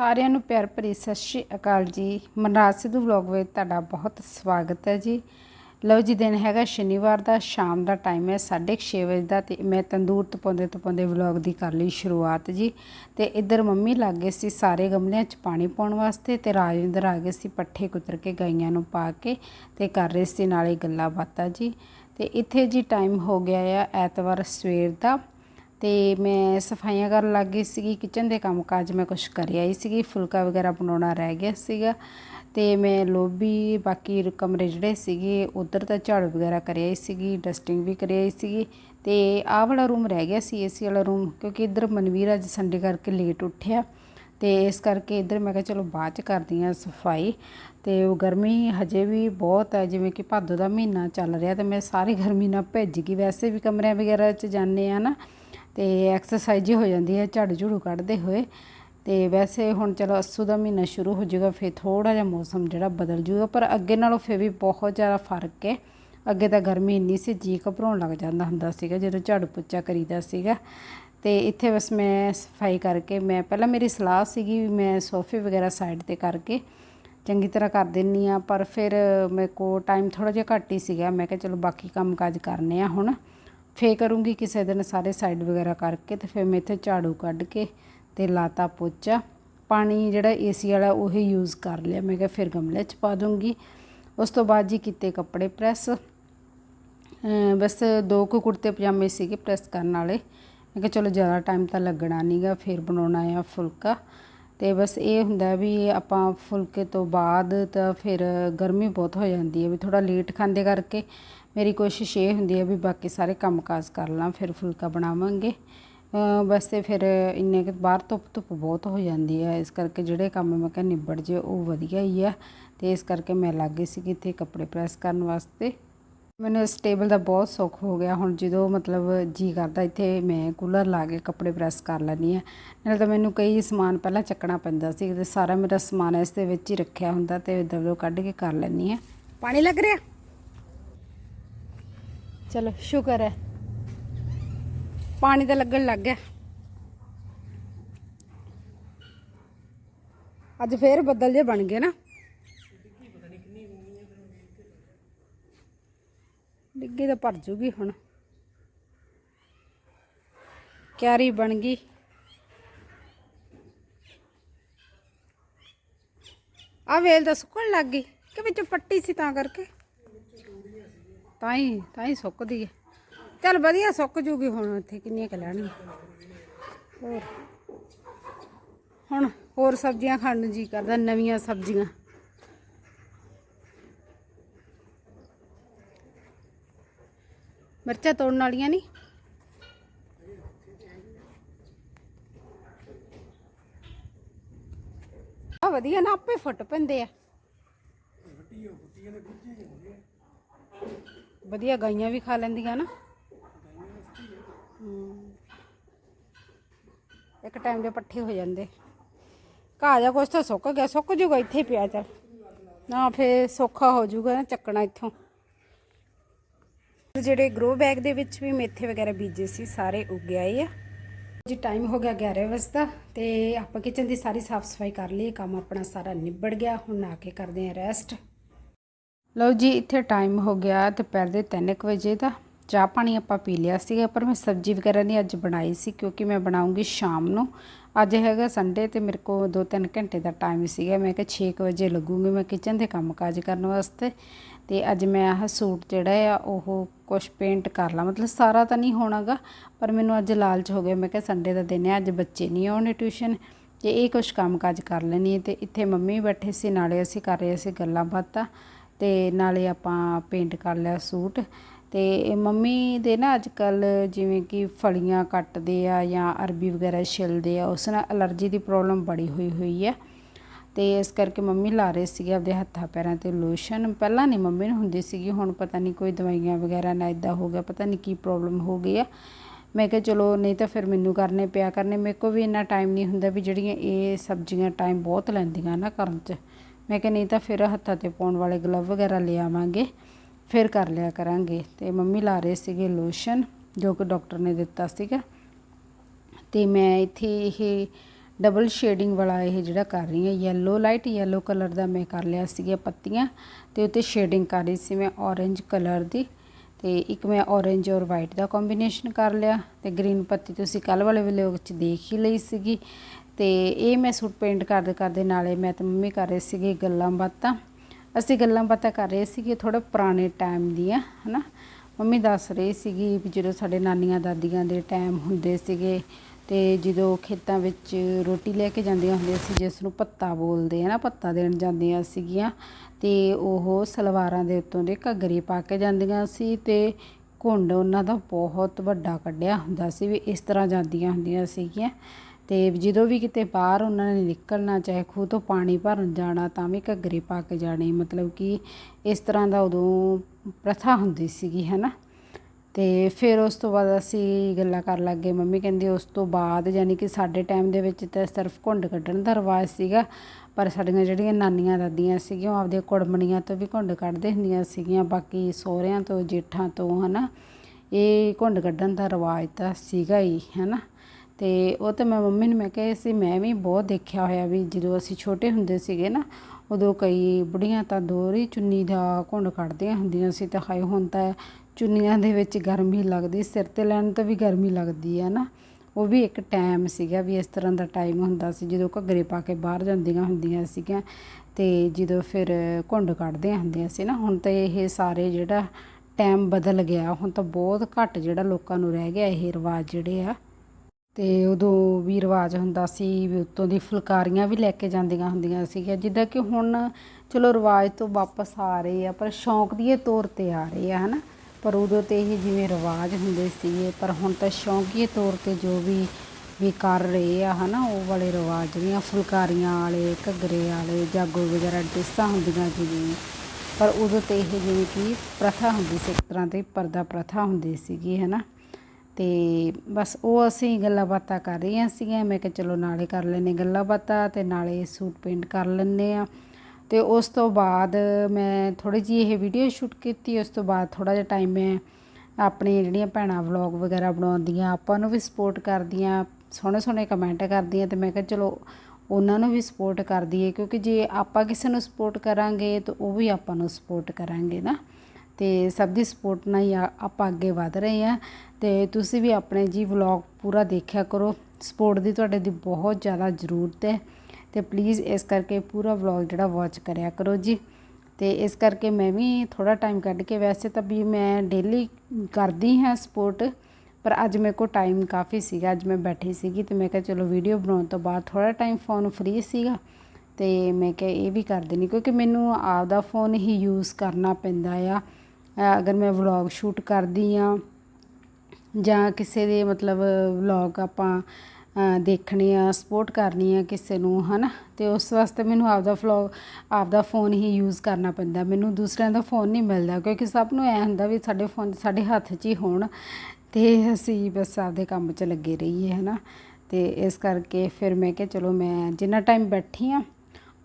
ਸਾਰਿਆਂ ਨੂੰ ਪਿਆਰ ਭਰੀ ਸਤਿ ਸ਼੍ਰੀ ਅਕਾਲ ਜੀ। ਮਨਰਾਜ ਸਿੱਧੂ ਵਲੌਗ ਵਿੱਚ ਤੁਹਾਡਾ ਬਹੁਤ ਸਵਾਗਤ ਹੈ ਜੀ। ਲਓ ਜੀ, ਦਿਨ ਹੈਗਾ ਸ਼ਨੀਵਾਰ ਦਾ, ਸ਼ਾਮ ਦਾ ਟਾਈਮ ਹੈ 6:30 ਵਜੇ ਦਾ ਤੇ ਮੈਂ ਤੰਦੂਰ ਤਪਾਉਂਦੇ ਤਪਾਉਂਦੇ ਵਲੌਗ ਦੀ ਕਰ ਲਈ ਸ਼ੁਰੂਆਤ ਜੀ। ਤੇ ਇੱਧਰ ਮੰਮੀ ਲੱਗ ਗਏ ਸੀ ਸਾਰੇ ਗਮਲਿਆਂ 'ਚ ਪਾਣੀ ਪਾਉਣ ਵਾਸਤੇ ਤੇ ਰਾਜਿੰਦਰ ਆ ਗਏ ਸੀ ਪੱਠੇ ਕੁਤਰ ਕੇ ਗਾਈਆਂ ਨੂੰ ਪਾ ਕੇ ਤੇ ਕਰ ਰਹੇ ਸੀ ਨਾਲੇ ਗੱਲਾਂ ਬਾਤਾਂ ਜੀ। ਤੇ ਇੱਥੇ ਜੀ ਟਾਈਮ ਹੋ ਗਿਆ ਆ ਐਤਵਾਰ ਸਵੇਰ ਦਾ। ਤੇ ਮੈਂ ਸਫਾਈਆਂ ਕਰਨ ਲੱਗ ਗਈ ਸੀਗੀ ਕਿਚਨ ਦੇ ਕੰਮ ਕਾਜ ਮੈਂ ਕੁਝ ਕਰ ਆਈ ਸੀਗੀ, ਫੁਲਕਾ ਵਗੈਰਾ ਬਣਾਉਣਾ ਰਹਿ ਗਿਆ ਸੀਗਾ। ਤੇ ਮੈਂ ਲੋਬੀ, ਬਾਕੀ ਕਮਰੇ ਜਿਹੜੇ ਸੀਗੇ, ਉਧਰ ਤਾਂ ਝਾੜੂ ਵਗੈਰਾ ਕਰਿਆ ਹੀ ਸੀਗੀ ਡਸਟਿੰਗ ਵੀ ਕਰਿਆ ਹੀ ਸੀਗੀ। ਤੇ ਆਹ ਵਾਲਾ ਰੂਮ ਰਹਿ ਗਿਆ ਸੀ ਏਸੀ ਵਾਲਾ ਰੂਮ ਕਿਉਂਕਿ ਇੱਧਰ ਮਨਵੀਰ ਅੱਜ ਸੰਡੇ ਕਰਕੇ ਲੇਟ ਉੱਠਿਆ। ਤੇ ਇਸ ਕਰਕੇ ਇੱਧਰ ਮੈਂ ਕਿਹਾ ਚਲੋ ਬਾਅਦ ਚ ਕਰਦੀ ਆ ਸਫ਼ਾਈ। ਤੇ ਉਹ ਗਰਮੀ ਹਜੇ ਵੀ ਬਹੁਤ ਹੈ, ਜਿਵੇਂ ਕਿ ਭਾਦੋ ਦਾ ਮਹੀਨਾ ਚੱਲ ਰਿਹਾ ਤੇ ਮੈਂ ਸਾਰੀ ਗਰਮੀ ਨਾਲ ਭਿੱਜ ਗਈ। ਵੈਸੇ ਵੀ ਕਮਰਿਆਂ ਵਗੈਰਾ 'ਚ ਜਾਂਦੇ ਆ ਨਾ ਤੇ ਐਕਸਰਸਾਈਜ਼ ਹੀ ਹੋ ਜਾਂਦੀ ਹੈ, ਝਾੜੂ ਝੂੜੂ ਕੱਢਦੇ ਹੋਏ। ਤੇ ਵੈਸੇ ਹੁਣ ਚਲੋ ਅੱਸੂ ਦਾ ਮਹੀਨਾ ਸ਼ੁਰੂ ਹੋ ਜਾਊਗਾ, ਫਿਰ ਥੋੜਾ ਜਿਹਾ ਮੌਸਮ ਜਿਹੜਾ ਬਦਲ ਜਾਊਗਾ, ਪਰ ਅੱਗੇ ਨਾਲੋਂ ਫਿਰ ਵੀ ਬਹੁਤ ਜ਼ਿਆਦਾ ਫ਼ਰਕ ਹੈ। ਅੱਗੇ ਤਾਂ ਗਰਮੀ ਇੰਨੀ ਸੀ, ਜੀ ਘਬਰਾਉਣ ਲੱਗ ਜਾਂਦਾ ਹੁੰਦਾ ਸੀਗਾ ਜਦੋਂ ਝਾੜੂ ਪੋਚਾ ਕਰੀਦਾ ਸੀਗਾ। ਤੇ ਇੱਥੇ ਬਸ ਮੈਂ ਸਫ਼ਾਈ ਕਰਕੇ, ਮੈਂ ਪਹਿਲਾਂ ਮੇਰੀ ਸਲਾਹ ਸੀਗੀ ਵੀ ਮੈਂ ਸੋਫੇ ਵਗੈਰਾ ਸਾਈਡ ਤੇ ਕਰਕੇ ਚੰਗੀ ਤਰ੍ਹਾਂ ਕਰ ਦਿੰਨੀ ਆ ਪਰ ਫਿਰ ਮੇਰੇ ਕੋ ਟਾਈਮ ਥੋੜਾ ਜਿਹਾ ਘੱਟ ਹੀ ਸੀਗਾ। ਮੈਂ ਕਿਹਾ ਚਲੋ ਬਾਕੀ ਕੰਮ ਕਾਜ ਕਰਨੇ ਆ ਹੁਣ। ਫੇ ਕਰੂੰਗੀ ਕਿਸੇ ਦਿਨ ਸਾਰੇ ਸਾਈਡ ਵਗੈਰਾ ਕਰਕੇ ਤੇ ਫਿਰ ਮੈਂ ਇੱਥੇ ਝਾੜੂ ਕੱਢ ਕੇ ਤੇ ਲਾਤਾ ਪੋਚਾ। ਪਾਣੀ ਜਿਹੜਾ ਏਸੀ ਵਾਲਾ ਉਹੀ ਯੂਜ਼ ਕਰ ਲਿਆ। ਮੈਂ ਕਿਹਾ ਫਿਰ ਗਮਲੇ 'ਚ ਪਾ ਦੂੰਗੀ। ਉਸ ਤੋਂ ਬਾਅਦ ਜੀ ਕੀਤੇ ਕੱਪੜੇ ਪ੍ਰੈਸ ਬਸ ਦੋ ਕੁ ਕੁੜਤੇ ਪਜਾਮੇ ਸੀਗੇ ਪ੍ਰੈਸ ਕਰਨ ਵਾਲੇ। ਮੈਂ ਕਿਹਾ ਚਲੋ ਜ਼ਿਆਦਾ ਟਾਈਮ ਤਾਂ ਲੱਗਣਾ ਨਹੀਂਗਾ ਫਿਰ ਬਣਾਉਣਾ ਆ ਫੁਲਕਾ। ਤੇ ਬਸ ਇਹ ਹੁੰਦਾ ਵੀ ਆਪਾਂ ਫੁਲਕੇ ਤੋਂ ਬਾਅਦ ਤਾਂ ਫਿਰ ਗਰਮੀ ਬਹੁਤ ਹੋ ਜਾਂਦੀ ਹੈ ਵੀ ਥੋੜਾ ਲੇਟ ਖਾਂਦੇ ਕਰਕੇ ਮੇਰੀ ਕੋਸ਼ਿਸ਼ ਇਹ ਹੁੰਦੀ ਹੈ ਵੀ ਬਾਕੀ ਸਾਰੇ ਕੰਮਕਾਜ ਕਰ ਲਾਂ, ਫਿਰ ਫੁਲਕਾ ਬਣਾਵਾਂਗੇ। ਵੈਸੇ ਫਿਰ ਇੰਨੇ ਕਿ ਬਾਹਰ ਧੁੱਪ ਧੁੱਪ ਬਹੁਤ ਹੋ ਜਾਂਦੀ ਹੈ। ਇਸ ਕਰਕੇ ਜਿਹੜੇ ਕੰਮ ਮੈਂ ਕਿਹਾ ਨਿਬੜ ਜੇ, ਉਹ ਵਧੀਆ ਹੀ ਆ ਤੇ ਇਸ ਕਰਕੇ ਮੈਂ ਲੱਗ ਗਈ ਸੀ ਇੱਥੇ ਕੱਪੜੇ ਪ੍ਰੈਸ ਕਰਨ ਵਾਸਤੇ। ਮੈਨੂੰ ਇਸ ਟੇਬਲ ਦਾ ਬਹੁਤ ਸੁੱਖ ਹੋ ਗਿਆ। ਹੁਣ ਜਦੋਂ ਮਤਲਬ ਜੀ ਕਰਦਾ, ਇੱਥੇ ਮੈਂ ਕੂਲਰ ਲਾ ਕੇ ਕੱਪੜੇ ਪ੍ਰੈਸ ਕਰ ਲੈਂਦੀ ਆ ਨਾਲ ਤਾਂ ਮੈਨੂੰ ਕਈ ਸਮਾਨ ਪਹਿਲਾਂ ਚੱਕਣਾ ਪੈਂਦਾ ਸੀ ਤੇ ਸਾਰਾ ਮੇਰਾ ਸਮਾਨ ਇਸ ਦੇ ਵਿੱਚ ਹੀ ਰੱਖਿਆ ਹੁੰਦਾ ਤੇ ਦਬਲੋ ਕੱਢ ਕੇ ਕਰ ਲੈਂਦੀ ਆ ਪਾਣੀ ਲੱਗ ਰਿਹਾ? ਚਲੋ, ਸ਼ੁਕਰ ਹੈ। ਪਾਣੀ ਤਾਂ ਲੱਗਣ ਲੱਗ ਗਿਆ। ਅੱਜ ਫੇਰ ਬੱਦਲ ਜੇ ਬਣ ਗਏ ਨਾ। ਡਿੱਗੀ ਤਾਂ ਭਰ ਜੂਗੀ ਹੁਣ। ਕਿਆਰੀ ਬਣ ਗਈ। ਆ ਵੇਲ ਤਾਂ ਸੁੱਕਣ ਲੱਗ ਗਈ। ਕਿ ਵਿੱਚ ਪੱਟੀ ਸੀ ਤਾਂ ਕਰਕੇ। ਤਾਂ ਹੀ ਤਾਂ ਹੀ ਸੁੱਕਦੀ ਹੈ ਚੱਲ ਵਧੀਆ ਸੁੱਕ ਜੂਗੀ ਹੁਣ, ਇੱਥੇ ਕਿੰਨੀਆਂ ਕੁ ਲੈਣੀਆਂ ਹੋਰ। ਹੁਣ ਹੋਰ ਸਬਜ਼ੀਆਂ ਖਾਣ ਨੂੰ ਜੀ ਕਰਦਾ, ਨਵੀਆਂ ਸਬਜ਼ੀਆਂ। ਮਿਰਚਾਂ ਤੋੜਨ ਵਾਲੀਆਂ ਨਹੀਂ ਆ ਵਧੀਆ ਨਾ, ਆਪੇ ਫੁੱਟ ਪੈਂਦੇ ਆ। ਵਧੀਆ ਗਾਈਆਂ ਵੀ ਖਾ ਲੈਂਦੀਆਂ ਨਾ। ਇੱਕ ਟਾਈਮ ਦੇ ਪੱਠੇ ਹੋ ਜਾਂਦੇ। ਘਾਹ ਜਾਂ ਕੁਛ ਤਾਂ ਸੁੱਕ ਗਿਆ, ਸੁੱਕ ਜੂਗਾ, ਇੱਥੇ ਪਿਆ ਚੱਲ। ਨਾ ਫੇ ਸੌਖਾ ਹੋ ਜੂਗਾ ਨਾ ਚੱਕਣਾ ਇੱਥੋਂ। ਜਿਹੜੇ ਗਰੋ ਬੈਗ ਦੇ ਵਿੱਚ ਵੀ ਮੇਥੇ ਵਗੈਰਾ ਬੀਜੇ ਸੀ, ਸਾਰੇ ਉੱਗ ਆਏ ਆ। ਜੀ ਟਾਈਮ ਹੋ ਗਿਆ 11 ਵਜੇ ਦਾ, ਤੇ ਆਪਾਂ ਕਿਚਨ ਦੀ ਸਾਰੀ ਸਾਫ਼ ਸਫ਼ਾਈ ਕਰ ਲਈ, ਕੰਮ ਆਪਣਾ ਸਾਰਾ ਨਿਬੜ ਗਿਆ, ਹੁਣ ਆ ਕੇ ਕਰਦੇ ਆ ਰੈਸਟ ਲਓ ਜੀ, ਇੱਥੇ ਟਾਈਮ ਹੋ ਗਿਆ ਦੁਪਹਿਰ ਦੇ 3 ਵਜੇ ਦਾ। ਚਾਹ ਪਾਣੀ ਆਪਾਂ ਪੀ ਲਿਆ ਸੀਗਾ, ਪਰ ਮੈਂ ਸਬਜ਼ੀ ਵਗੈਰਾ ਨਹੀਂ ਅੱਜ ਬਣਾਈ ਸੀ, ਕਿਉਂਕਿ ਮੈਂ ਬਣਾਉਂਗੀ ਸ਼ਾਮ ਨੂੰ। ਅੱਜ ਹੈਗਾ ਸੰਡੇ ਤੇ ਮੇਰੇ ਕੋਲ 2-3 ਘੰਟੇ ਦਾ ਟਾਈਮ ਸੀਗਾ। ਮੈਂ ਕਿਹਾ 6 ਵਜੇ ਲੱਗੂਗੀ ਮੈਂ ਕਿਚਨ ਦੇ ਕੰਮ ਕਾਜ ਕਰਨ ਵਾਸਤੇ। ਤੇ ਅੱਜ ਮੈਂ ਆਹ ਸੂਟ ਜਿਹੜਾ ਆ, ਉਹ ਕੁਝ ਪੇਂਟ ਕਰ ਲਾ। ਮਤਲਬ ਸਾਰਾ ਤਾਂ ਨਹੀਂ ਹੋਣਾਗਾ, ਪਰ ਮੈਨੂੰ ਅੱਜ ਲਾਲਚ ਹੋ ਗਿਆ। ਮੈਂ ਕਿਹਾ ਸੰਡੇ ਦਾ ਦਿਨ ਹੈ ਅੱਜ ਬੱਚੇ ਨਹੀਂ ਆਉਣੇ ਟਿਊਸ਼ਨ ਤੇ ਇਹ ਕੁਝ ਕੰਮ ਕਾਜ ਕਰ ਲੈਣੀ ਤੇ ਇੱਥੇ ਮੰਮੀ ਬੈਠੇ ਸੀ, ਨਾਲੇ ਅਸੀਂ ਕਰ ਰਹੇ ਸੀ ਗੱਲਾਂ ਬਾਤਾਂ। ਅਤੇ ਨਾਲੇ ਆਪਾਂ ਪੇਂਟ ਕਰ ਲਿਆ ਸੂਟ। ਅਤੇ ਮੰਮੀ ਦੇ ਨਾ ਅੱਜ ਕੱਲ ਜਿਵੇਂ ਕਿ ਫਲੀਆਂ ਕੱਟਦੇ ਆ ਜਾਂ ਅਰਬੀ ਵਗੈਰਾ ਛਿਲਦੇ ਆ, ਉਸ ਨਾਲ ਅਲਰਜੀ ਦੀ ਪ੍ਰੋਬਲਮ ਬੜੀ ਹੋਈ ਹੋਈ ਆ। ਤੇ ਇਸ ਕਰਕੇ ਮੰਮੀ ਲਾ ਰਹੇ ਸੀਗੇ ਆਪਦੇ ਹੱਥਾਂ ਪੈਰਾਂ ਤੇ ਲੋਸ਼ਨ ਪਹਿਲਾਂ ਨਹੀਂ ਮੰਮੀ ਨੂੰ ਹੁੰਦੀ ਸੀਗੀ, ਹੁਣ ਪਤਾ ਨਹੀਂ ਕੋਈ ਦਵਾਈਆਂ ਵਗੈਰਾ ਨਾਲ ਇਦਾਂ ਹੋ ਗਿਆ, ਪਤਾ ਨਹੀਂ ਕੀ ਪ੍ਰੋਬਲਮ ਹੋ ਗਈ ਆ। ਮੈਂ ਕਿਹਾ ਚਲੋ ਨਹੀਂ ਤਾਂ ਫਿਰ ਮੈਨੂੰ ਕਰਨੇ ਪਿਆ ਕਰਨੇ, ਮੇਰੇ ਕੋ ਵੀ ਇੰਨਾ ਟਾਈਮ ਨਹੀਂ ਹੁੰਦਾ ਵੀ ਜਿਹੜੀਆਂ ਇਹ ਸਬਜ਼ੀਆਂ ਟਾਈਮ ਬਹੁਤ ਲੈਂਦੀਆਂ ਨਾ ਕਰਨ 'ਚ। ਮੈਂ ਕਿਹਾ ਨਹੀਂ ਤਾਂ ਫਿਰ ਹੱਥਾਂ ਤੇ ਪਾਉਣ ਵਾਲੇ ਗਲਵ ਵਗੈਰਾ ਲੈ ਆਵਾਂਗੇ, ਫਿਰ ਕਰ ਲਿਆ ਕਰਾਂਗੇ। ਤੇ ਮੰਮੀ ਲਾ ਰਹੇ ਸੀਗੇ ਲੋਸ਼ਨ ਜੋ ਕਿ ਡਾਕਟਰ ਨੇ ਦਿੱਤਾ ਸੀਗਾ। ਤੇ ਮੈਂ ਇੱਥੇ ਇਹ ਡਬਲ ਸ਼ੇਡਿੰਗ ਵਾਲਾ ਇਹ ਜਿਹੜਾ ਕਰ ਰਹੀ ਹਾਂ ਯੈਲੋ ਲਾਈਟ ਯੈਲੋ ਕਲਰ ਦਾ ਮੈਂ ਕਰ ਲਿਆ ਸੀਗਾ ਪੱਤੀਆਂ। ਤੇ ਉੱਤੇ ਸ਼ੇਡਿੰਗ ਕਰ ਰਹੀ ਸੀ ਮੈਂ orange ਕਲਰ ਦੀ। ਤੇ ਇੱਕ ਮੈਂ orange ਔਰ ਵਾਈਟ ਦਾ ਕੰਬੀਨੇਸ਼ਨ ਕਰ ਲਿਆ। ਤੇ ਗ੍ਰੀਨ ਪੱਤੀ ਤੁਸੀਂ ਕੱਲ ਵਾਲੇ ਵਲੋਗ 'ਚ ਦੇਖ ਹੀ ਲਈ ਸੀਗੀ। ਤੇ ਇਹ ਮੈਂ ਸੂਟ ਪੇਂਟ ਕਰਦੇ ਕਰਦੇ ਨਾਲੇ ਮੈਂ ਤੇ ਮੰਮੀ ਕਰ ਰਹੇ ਸੀਗੇ ਗੱਲਾਂ ਬਾਤਾਂ। ਅਸੀਂ ਗੱਲਾਂ ਬਾਤਾਂ ਕਰ ਰਹੇ ਸੀਗੇ ਥੋੜੇ ਪੁਰਾਣੇ ਟਾਈਮ ਦੀਆਂ, ਹਨਾ। ਮੰਮੀ ਦੱਸ ਰਹੀ ਸੀਗੀ ਵੀ ਜਦੋਂ ਸਾਡੇ ਨਾਨੀਆਂ ਦਾਦੀਆਂ ਦੇ ਟਾਈਮ ਹੁੰਦੇ ਸੀਗੇ ਤੇ ਜਦੋਂ ਖੇਤਾਂ ਵਿੱਚ ਰੋਟੀ ਲੈ ਕੇ ਜਾਂਦੀਆਂ ਹੁੰਦੀਆਂ ਸੀ, ਜਿਸ ਨੂੰ ਪੱਤਾ ਬੋਲਦੇ ਆ ਨਾ ਪੱਤਾ ਦੇਣ ਜਾਂਦੀਆਂ ਸੀਗੀਆਂ, ਤੇ ਉਹ ਸਲਵਾਰਾਂ ਦੇ ਉੱਤੋਂ ਦੇ ਘੱਗਰੇ ਪਾ ਕੇ ਜਾਂਦੀਆਂ ਸੀ ਤੇ ਘੁੰਡ ਉਹਨਾਂ ਦਾ ਬਹੁਤ ਵੱਡਾ ਕੱਢਿਆ ਹੁੰਦਾ ਸੀ ਵੀ ਇਸ ਤਰ੍ਹਾਂ ਜਾਂਦੀਆਂ ਹੁੰਦੀਆਂ ਸੀਗੀਆਂ। ਅਤੇ ਜਦੋਂ ਵੀ ਕਿਤੇ ਬਾਹਰ ਉਹਨਾਂ ਨੇ ਨਿਕਲਣਾ, ਚਾਹੇ ਖੂਹ ਤੋਂ ਪਾਣੀ ਭਰਨ ਜਾਣਾ, ਤਾਂ ਵੀ ਘੱਗਰੇ ਪਾ ਕੇ ਜਾਣੇ। ਮਤਲਬ ਕਿ ਇਸ ਤਰ੍ਹਾਂ ਦਾ ਉਦੋਂ ਪ੍ਰਥਾ ਹੁੰਦੀ ਸੀਗੀ ਹੈ ਨਾ ਤੇ ਫਿਰ ਉਸ ਤੋਂ ਬਾਅਦ ਅਸੀਂ ਗੱਲਾਂ ਕਰਨ ਲੱਗ ਗਏ। ਮੰਮੀ ਕਹਿੰਦੀ ਉਸ ਤੋਂ ਬਾਅਦ ਯਾਨੀ ਕਿ ਸਾਡੇ ਟਾਈਮ ਦੇ ਵਿੱਚ ਤਾਂ ਸਿਰਫ ਘੁੰਡ ਕੱਢਣ ਦਾ ਰਿਵਾਜ ਸੀਗਾ, ਪਰ ਸਾਡੀਆਂ ਜਿਹੜੀਆਂ ਨਾਨੀਆਂ ਦਾਦੀਆਂ ਸੀਗੀਆਂ, ਉਹ ਆਪਦੀਆਂ ਕੁੜਮਣੀਆਂ ਤੋਂ ਵੀ ਘੁੰਡ ਕੱਢਦੇ ਹੁੰਦੀਆਂ ਸੀਗੀਆਂ, ਬਾਕੀ ਸਹੁਰਿਆਂ ਤੋਂ, ਜੇਠਾਂ ਤੋਂ, ਹਨਾ? ਇਹ ਘੁੰਡ ਕੱਢਣ ਦਾ ਰਿਵਾਜ ਤਾਂ ਸੀਗਾ ਹੀ, ਹਨਾ? ਤੇ ਉਹ ਤਾਂ ਮੈਂ ਮੰਮੀ ਨੂੰ ਮੈਂ ਕਿਹਾ ਸੀ, ਮੈਂ ਵੀ ਬਹੁਤ ਦੇਖਿਆ ਹੋਇਆ ਵੀ ਜਦੋਂ ਅਸੀਂ ਛੋਟੇ ਹੁੰਦੇ ਸੀਗੇ ਨਾ, ਉਦੋਂ ਕਈ ਬੁੜੀਆਂ ਤਾਂ ਦੋਹਰੀ ਚੁੰਨੀ ਦਾ ਘੁੰਡ ਕੱਢਦੀਆਂ ਹੁੰਦੀਆਂ ਸੀ ਤਾਂ ਹਾਏ ਹੁਣ ਤਾਂ ਚੁੰਨੀਆਂ ਦੇ ਵਿੱਚ ਗਰਮੀ ਲੱਗਦੀ, ਸਿਰ ਤੇ ਲੈਣ ਤੋਂ ਵੀ ਗਰਮੀ ਲੱਗਦੀ ਹੈ ਨਾ। ਉਹ ਵੀ ਇੱਕ ਟਾਈਮ ਸੀਗਾ ਵੀ ਇਸ ਤਰ੍ਹਾਂ ਦਾ ਟਾਈਮ ਹੁੰਦਾ ਸੀ, ਜਦੋਂ ਘੱਗਰੇ ਪਾ ਕੇ ਬਾਹਰ ਜਾਂਦੀਆਂ ਹੁੰਦੀਆਂ ਸੀਗੀਆਂ ਤੇ ਜਦੋਂ ਫਿਰ ਘੁੰਡ ਕੱਢਦੀਆਂ ਹੁੰਦੀਆਂ ਸੀ ਨਾ। ਹੁਣ ਤਾਂ ਇਹ ਸਾਰੇ ਜਿਹੜਾ ਟਾਈਮ ਬਦਲ ਗਿਆ, ਹੁਣ ਤਾਂ ਬਹੁਤ ਘੱਟ ਜਿਹੜਾ ਲੋਕਾਂ ਨੂੰ ਰਹਿ ਗਿਆ ਇਹ ਰਿਵਾਜ ਜਿਹੜੇ ਆ। ਤੇ ਉਦੋਂ ਵੀ ਰਿਵਾਜ ਹੁੰਦਾ ਸੀ ਵੀ ਉੱਤੋਂ ਦੀ ਫੁਲਕਾਰੀਆਂ ਵੀ ਲੈ ਕੇ ਜਾਂਦੀਆਂ ਹੁੰਦੀਆਂ ਸੀਗੀਆਂ, ਜਿੱਦਾਂ ਕਿ ਹੁਣ ਚਲੋ ਰਿਵਾਜ ਤੋਂ ਵਾਪਸ ਆ ਰਹੇ ਆ, ਪਰ ਸ਼ੌਂਕ ਦੀ ਤੌਰ ਤੇ ਆ ਰਹੇ ਆ ਹੈ ਨਾ ਪਰ ਉਦੋਂ ਤੇ ਇਹ ਜਿਵੇਂ ਰਿਵਾਜ ਹੁੰਦੇ ਸੀਗੇ, ਪਰ ਹੁਣ ਤਾਂ ਸ਼ੌਂਕੀਏ ਤੌਰ ਤੇ ਜੋ ਵੀ ਵੀ ਕਰ ਰਹੇ ਆ ਹੈ ਨਾ ਉਹ ਵਾਲੇ ਰਿਵਾਜ ਜਿਹੜੀਆਂ ਫੁਲਕਾਰੀਆਂ ਵਾਲੇ, ਘੱਗਰੇ ਵਾਲੇ ਜਾਗੋ ਵਗੈਰਾ ਡਿਸਾਂ ਹੁੰਦੀਆਂ ਜਿਵੇਂ, ਪਰ ਉਦੋਂ ਤਾਂ ਇਹ ਜਿਵੇਂ ਕਿ ਪ੍ਰਥਾ ਹੁੰਦੀ ਸੀ, ਇੱਕ ਤਰ੍ਹਾਂ ਦੀ ਪਰਦਾ ਪ੍ਰਥਾ ਹੁੰਦੀ ਸੀਗੀ ਹੈ ਨਾ ਤੇ ਬਸ ਉਹ ਅਸੀਂ ਗੱਲਾਂ ਬਾਤਾਂ ਕਰ ਰਹੀਆਂ ਸੀਗੀਆਂ। ਮੈਂ ਕਿਹਾ ਚਲੋ ਨਾਲੇ ਕਰ ਲੈਨੇ ਗੱਲਾਂ ਬਾਤਾਂ ਤੇ ਨਾਲੇ ਸੂਟ ਪੇਂਟ ਕਰ ਲੈਂਦੇ ਆ ਤੇ ਉਸ ਤੋਂ ਬਾਅਦ ਮੈਂ ਥੋੜੀ ਜਿਹੀ ਇਹ ਵੀਡੀਓ ਸ਼ੂਟ ਕੀਤੀ। ਉਸ ਤੋਂ ਬਾਅਦ ਥੋੜਾ ਜਿਹਾ ਟਾਈਮ ਮੈਂ ਆਪਣੀ ਜਿਹੜੀਆਂ ਭੈਣਾਂ ਵਲੌਗ ਵਗੈਰਾ ਬਣਾਉਂਦੀਆਂ, ਆਪਾਂ ਨੂੰ ਵੀ ਸਪੋਰਟ ਕਰਦੀਆਂ ਸੋਹਣੇ ਸੋਹਣੇ ਕਮੈਂਟ ਕਰਦੀਆਂ ਤੇ ਮੈਂ ਕਿਹਾ ਚਲੋ ਉਹਨਾਂ ਨੂੰ ਵੀ ਸਪੋਰਟ ਕਰ ਦਈਏ। ਕਿਉਂਕਿ ਜੇ ਆਪਾਂ ਕਿਸੇ ਨੂੰ ਸਪੋਰਟ ਕਰਾਂਗੇ ਤਾਂ ਉਹ ਵੀ ਆਪਾਂ ਨੂੰ ਸਪੋਰਟ ਕਰਾਂਗੇ ਨਾ। ਤੇ ਸਭ ਦੀ ਸਪੋਰਟ ਨਾਲ ਹੀ ਆ- ਆਪਾਂ ਅੱਗੇ ਵਧ ਰਹੇ ਆ ਤੇ ਤੁਸੀਂ ਵੀ ਆਪਣੇ ਜੀ ਵਲੌਗ ਪੂਰਾ ਦੇਖਿਆ ਕਰੋ। ਸਪੋਰਟ ਦੀ ਤੁਹਾਡੇ ਦੀ ਬਹੁਤ ਜ਼ਿਆਦਾ ਜ਼ਰੂਰਤ ਹੈ। ਤੇ ਪਲੀਜ਼ ਇਸ ਕਰਕੇ ਪੂਰਾ ਵਲੌਗ ਜਿਹੜਾ ਵਾਚ ਕਰਿਆ ਕਰੋ ਜੀ। ਤੇ ਇਸ ਕਰਕੇ ਮੈਂ ਵੀ ਥੋੜਾ ਟਾਈਮ ਕੱਢ ਕੇ ਵੈਸੇ ਤਾਂ ਵੀ ਮੈਂ ਡੇਲੀ ਕਰਦੀ ਹਾਂ ਸਪੋਰਟ, ਪਰ ਅੱਜ ਮੇਰੇ ਕੋਲ ਟਾਈਮ ਕਾਫੀ ਸੀਗਾ। ਅੱਜ ਮੈਂ ਬੈਠੀ ਸੀਗੀ ਤੇ ਮੈਂ ਕਿਹਾ ਚਲੋ ਵੀਡੀਓ ਬਣਾਉਣ ਤੋਂ ਬਾਅਦ ਥੋੜਾ ਟਾਈਮ ਫੋਨ ਫ੍ਰੀ ਸੀਗਾ। ਤੇ ਮੈਂ ਕਿਹਾ ਇਹ ਵੀ ਕਰ ਦੇਣੀ, ਕਿਉਂਕਿ ਮੈਨੂੰ ਆਪਦਾ ਫੋਨ ਹੀ ਯੂਜ਼ ਕਰਨਾ ਪੈਂਦਾ ਆ। ਅਗਰ ਮੈਂ ਵਲੌਗ ਸ਼ੂਟ ਕਰਦੀ ਆ ਜਾਂ ਕਿਸੇ ਦੇ ਮਤਲਬ ਵਲੌਗ ਆਪਾਂ ਅ, ਦੇਖਣੇ ਆ ਸਪੋਰਟ ਕਰਨੀ ਆ ਕਿਸੇ ਨੂੰ ਹਨਾ ਤੇ ਉਸ ਵਾਸਤੇ ਮੈਨੂੰ ਆਪਦਾ ਵਲੌਗ ਆਪਦਾ ਫੋਨ ਹੀ ਯੂਜ਼ ਕਰਨਾ ਪੈਂਦਾ। ਮੈਨੂੰ ਦੂਸਰਿਆਂ ਦਾ ਫੋਨ ਨਹੀਂ ਮਿਲਦਾ ਕਿਉਂਕਿ ਸਭ ਨੂੰ ਐ ਹੁੰਦਾ ਵੀ ਸਾਡੇ ਫੋਨ ਸਾਡੇ ਹੱਥ 'ਚ ਹੀ ਹੋਣ ਤੇ ਅਸੀਂ ਬਸ ਆਪਦੇ ਕੰਮ 'ਚ ਲੱਗੇ ਰਹੀਏ ਹਨਾ। ਤੇ ਇਸ ਕਰਕੇ ਫਿਰ ਮੈਂ ਕਿਹਾ ਚਲੋ ਮੈਂ ਜਿੰਨਾ ਟਾਈਮ ਬੈਠੀ ਆ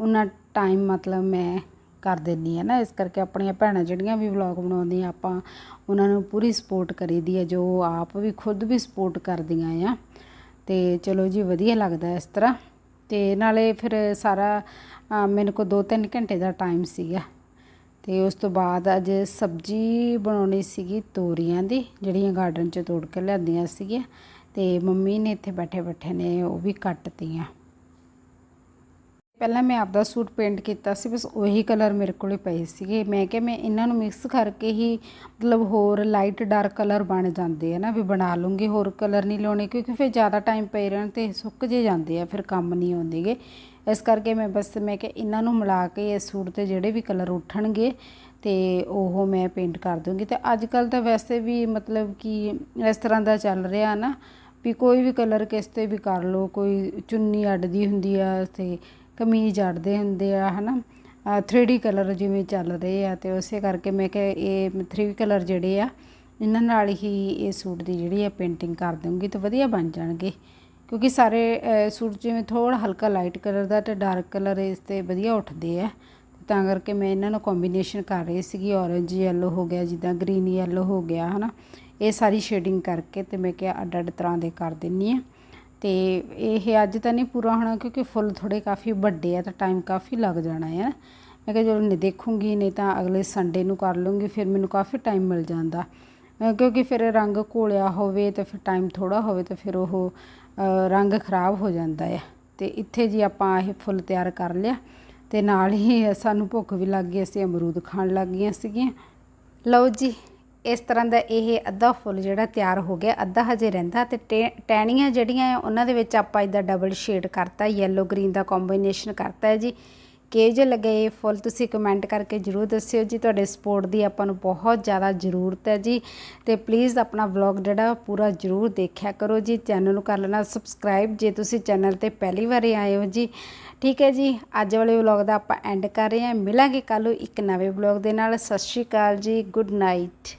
ਉਹਨਾਂ ਟਾਈਮ ਮਤਲਬ ਮੈਂ ਕਰ ਦਿੰਦੀ ਆ ਨਾ ਇਸ ਕਰਕੇ ਆਪਣੀਆਂ ਭੈਣਾਂ ਜਿਹੜੀਆਂ ਵੀ ਵਲੌਗ ਬਣਾਉਂਦੀਆਂ ਆਪਾਂ ਉਹਨਾਂ ਨੂੰ ਪੂਰੀ ਸਪੋਰਟ ਕਰੀਦੀ ਹੈ ਜੋ ਆਪ ਵੀ ਖੁਦ ਵੀ ਸਪੋਰਟ ਕਰਦੀਆਂ ਆ। ਤੇ ਚਲੋ ਜੀ ਵਧੀਆ ਲੱਗਦਾ ਇਸ ਤਰ੍ਹਾਂ। ਤੇ ਨਾਲੇ ਫਿਰ ਸਾਰਾ ਅ, ਮੇਰੇ ਕੋਲ 2-3 ਘੰਟੇ ਦਾ ਟਾਈਮ ਸੀਗਾ। ਤੇ ਉਸ ਤੋਂ ਬਾਅਦ ਅੱਜ ਸਬਜ਼ੀ ਬਣਾਉਣੀ ਸੀਗੀ ਤੋਰੀਆਂ ਦੀ ਜਿਹੜੀਆਂ ਗਾਰਡਨ 'ਚ ਤੋੜ ਕੇ ਲਿਆਂਦੀਆਂ ਸੀਗੀਆਂ। ਤੇ ਮੰਮੀ ਨੇ ਇੱਥੇ ਬੈਠੇ ਬੈਠੇ ਨੇ ਉਹ ਵੀ ਕੱਟਤੀਆਂ। ਪਹਿਲਾਂ ਮੈਂ ਆਪਦਾ ਸੂਟ ਪੇਂਟ ਕੀਤਾ ਸੀ, ਬਸ ਉਹੀ ਕਲਰ ਮੇਰੇ ਕੋਲੇ ਪਏ ਸੀਗੇ। ਮੈਂ ਕਿਹਾ ਮੈਂ ਇਹਨਾਂ ਨੂੰ ਮਿਕਸ ਕਰਕੇ ਹੀ ਮਤਲਬ ਹੋਰ ਲਾਈਟ ਡਾਰਕ ਕਲਰ ਬਣ ਜਾਂਦੇ ਆ ਨਾ, ਵੀ ਬਣਾ ਲੂੰਗੀ, ਹੋਰ ਕਲਰ ਨਹੀਂ ਲਾਉਣੇ, ਕਿਉਂਕਿ ਫਿਰ ਜ਼ਿਆਦਾ ਟਾਈਮ ਪਏ ਰਹਿਣ ਤੇ ਸੁੱਕ ਜੇ ਜਾਂਦੇ ਆ, ਫਿਰ ਕੰਮ ਨਹੀਂ ਆਉਂਦੇਗੇ। ਇਸ ਕਰਕੇ ਮੈਂ ਬਸ ਮੈਂ ਕਿਹਾ ਇਹਨਾਂ ਨੂੰ ਮਿਲਾ ਕੇ ਇਸ ਸੂਟ ਤੇ ਜਿਹੜੇ ਵੀ ਕਲਰ ਉੱਠਣਗੇ ਤੇ ਉਹ ਮੈਂ ਪੇਂਟ ਕਰ ਦੂੰਗੀ। ਤੇ ਅੱਜ ਕੱਲ ਤਾਂ ਵੈਸੇ ਵੀ ਮਤਲਬ ਕਿ ਇਸ ਤਰ੍ਹਾਂ ਦਾ ਚੱਲ ਰਿਹਾ ਨਾ, ਵੀ ਕੋਈ ਵੀ ਕਲਰ ਕਿਸ ਤੇ ਵੀ ਕਰ ਲਓ, ਕੋਈ ਚੁੰਨੀ ਅੱਡਦੀ ਹੁੰਦੀ ਆ ਤੇ ਕਮੀਜ਼ ਅੜਦੇ ਹੁੰਦੇ ਆ, ਹਨਾ? 3D ਕਲਰ ਜਿਵੇਂ ਚੱਲ ਰਹੇ ਆ ਤੇ ਉਸੇ ਕਰਕੇ ਮੈਂ ਕਿਹਾ ਇਹ 3 ਕਲਰ ਜਿਹੜੇ ਆ, ਇਹਨਾਂ ਨਾਲ ਹੀ ਇਹ ਸੂਟ ਦੀ ਜਿਹੜੀ ਆ ਪੇਂਟਿੰਗ ਕਰ ਦੂੰਗੀ ਤੇ ਵਧੀਆ ਬਣ ਜਾਣਗੇ। ਕਿਉਂਕਿ ਸਾਰੇ ਸੂਟ ਜਿਵੇਂ ਥੋੜਾ ਹਲਕਾ ਲਾਈਟ ਕਲਰ ਦਾ ਤੇ ਡਾਰਕ ਕਲਰ ਇਸ ਤੇ ਵਧੀਆ ਉੱਠਦੇ ਆ। ਤਾਂ ਕਰਕੇ ਮੈਂ ਇਹਨਾਂ ਨੂੰ ਕੰਬੀਨੇਸ਼ਨ ਕਰ ਰਹੀ ਸੀਗੀ, orange ਯੈਲੋ ਹੋ ਗਿਆ, ਜਿੱਦਾਂ green ਯੈਲੋ ਹੋ ਗਿਆ, ਹਨਾ? ਇਹ ਸਾਰੀ ਸ਼ੇਡਿੰਗ ਕਰਕੇ ਤੇ ਮੈਂ ਕਿਹਾ ਅੱਡ ਅੱਡ ਤਰ੍ਹਾਂ ਦੇ ਕਰ ਦਿੰਨੀ ਆ। ਤੇ ਇਹ ਅੱਜ ਤਾਂ ਨਹੀਂ ਪੂਰਾ ਹੋਣਾ ਕਿਉਂਕਿ ਫੁੱਲ ਥੋੜੇ ਕਾਫੀ ਵੱਡੇ ਆ ਤਾਂ ਟਾਈਮ ਕਾਫੀ ਲੱਗ ਜਾਣਾ ਹੈ ਮੈਂ ਕਿਹਾ ਜਦੋਂ ਨਹੀਂ ਦੇਖੂੰਗੀ, ਨਹੀਂ ਤਾਂ ਅਗਲੇ ਸੰਡੇ ਨੂੰ ਕਰ ਲੂੰਗੀ, ਫਿਰ ਮੈਨੂੰ ਕਾਫੀ ਟਾਈਮ ਮਿਲ ਜਾਂਦਾ। ਕਿਉਂਕਿ ਫਿਰ ਰੰਗ ਘੋਲਿਆ ਹੋਵੇ ਤਾਂ ਫਿਰ ਟਾਈਮ ਥੋੜਾ ਹੋਵੇ ਤਾਂ ਫਿਰ ਉਹ ਰੰਗ ਖਰਾਬ ਹੋ ਜਾਂਦਾ ਹੈ ਤੇ ਇੱਥੇ ਜੀ ਆਪਾਂ ਇਹ ਫੁੱਲ ਤਿਆਰ ਕਰ ਲਿਆ ਤੇ ਨਾਲ ਹੀ ਸਾਨੂੰ ਭੁੱਖ ਵੀ ਲੱਗ ਗਈ, ਅਸੀਂ ਅਮਰੂਦ ਖਾਣ ਲੱਗ ਗਈਆਂ ਸੀਗੀਆਂ। ਲਓ ਜੀ। ਇਸ ਤਰ੍ਹਾਂ ਦਾ ਇਹ ਅੱਧਾ ਫੁੱਲ ਜਿਹੜਾ ਤਿਆਰ ਹੋ ਗਿਆ, ਅੱਧਾ ਹਜੇ ਰਹਿੰਦਾ ਤੇ ਟੇ- ਟਹਿਣੀਆਂ ਜਿਹੜੀਆਂ ਆ, ਉਹਨਾਂ ਦੇ ਵਿੱਚ ਆਪਾਂ ਇਹਦਾ ਡਬਲ ਸ਼ੇਡ ਕਰਤਾ ਯੈਲੋ ਗ੍ਰੀਨ ਦਾ ਕੰਬੀਨੇਸ਼ਨ ਕਰਤਾ ਹੈ ਜੀ। ਕਿਹੋ ਜਿਹੇ ਲੱਗੇ ਇਹ ਫੁੱਲ, ਤੁਸੀਂ ਕਮੈਂਟ ਕਰਕੇ ਜਰੂਰ ਦੱਸਿਓ ਜੀ। ਤੁਹਾਡੇ ਸਪੋਰਟ ਦੀ ਆਪਾਂ ਨੂੰ ਬਹੁਤ ਜ਼ਿਆਦਾ ਜ਼ਰੂਰਤ ਹੈ ਜੀ। ਤੇ ਪਲੀਜ਼ ਆਪਣਾ ਵਲੌਗ ਜਿਹੜਾ ਪੂਰਾ ਜਰੂਰ ਦੇਖਿਆ ਕਰੋ ਜੀ। ਚੈਨਲ ਨੂੰ ਕਰ ਲੈਣਾ ਸਬਸਕ੍ਰਾਈਬ ਜੇ ਤੁਸੀਂ ਚੈਨਲ ਤੇ ਪਹਿਲੀ ਵਾਰੀ ਆਏ ਹੋ ਜੀ। ਠੀਕ ਹੈ ਜੀ, ਅੱਜ ਵਾਲੇ ਵਲੌਗ ਦਾ ਆਪਾਂ ਐਂਡ ਕਰ ਰਹੇ ਹਾਂ। ਮਿਲਾਂਗੇ ਕੱਲ੍ਹ ਨੂੰ ਇੱਕ ਨਵੇਂ ਵਲੌਗ ਦੇ ਨਾਲ। ਸਤਿ ਸ਼੍ਰੀ ਅਕਾਲ ਜੀ ਗੁੱਡ ਨਾਈਟ